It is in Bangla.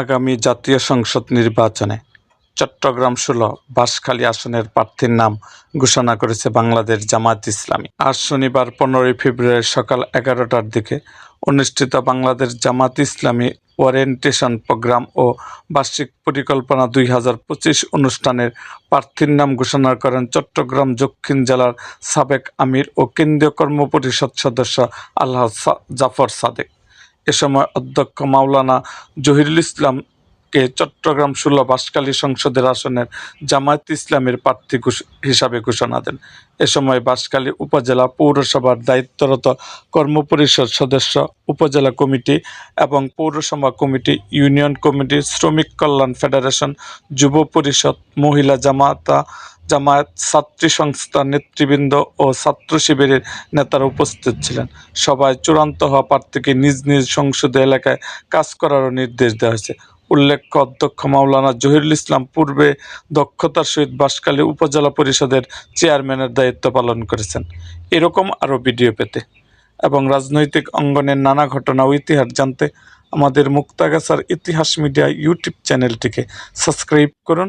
আগামী জাতীয় সংসদ নির্বাচনে চট্টগ্রাম ষোলো বাঁশখালী আসনের প্রার্থীর নাম ঘোষণা করেছে বাংলাদেশ জামাত ইসলামী। আজ শনিবার পনেরোই ফেব্রুয়ারি সকাল এগারোটার দিকে অনুষ্ঠিত বাংলাদেশ জামাত ইসলামী ওরিয়েন্টেশন প্রোগ্রাম ও বার্ষিক পরিকল্পনা দুই হাজার পঁচিশ অনুষ্ঠানের প্রার্থীর নাম ঘোষণা করেন চট্টগ্রাম দক্ষিণ জেলার সাবেক আমির ও কেন্দ্রীয় কর্মপরিষদ সদস্য আল্লাহ জাফর সাদেক। এ সময় অধ্যক্ষ মাওলানা জহিরুল ইসলামকে চট্টগ্রাম ষোলো বাঁশখালী সংসদের আসনের জামায়াত ইসলামের প্রার্থী হিসাবে ঘোষণা দেন। এ সময় বাঁশখালী উপজেলা পৌরসভার দায়িত্বরত কর্মপরিষদ সদস্য, উপজেলা কমিটি এবং পৌরসভা কমিটি, ইউনিয়ন কমিটি, শ্রমিক কল্যাণ ফেডারেশন, যুব পরিষদ, মহিলা জামাতা জামায়াত ছাত্রী সংস্থা নেতৃবৃন্দ ও ছাত্র শিবিরের নেতারা উপস্থিত ছিলেন। সবাই চূড়ান্ত হওয়া প্রার্থীকে নিজ নিজ সংসদীয় এলাকায় কাজ করারও নির্দেশ দেওয়া হয়েছে। উল্লেখ্য, অধ্যক্ষ মাওলানা জহিরুল ইসলাম পূর্বে দক্ষতার সহিত বাঁশখালী উপজেলা পরিষদের চেয়ারম্যানের দায়িত্ব পালন করেছেন। এরকম আরও ভিডিও পেতে এবং রাজনৈতিক অঙ্গনের নানা ঘটনা ও ইতিহাস জানতে আমাদের মুক্তাগাছার ইতিহাস মিডিয়া ইউটিউব চ্যানেলটিকে সাবস্ক্রাইব করুন।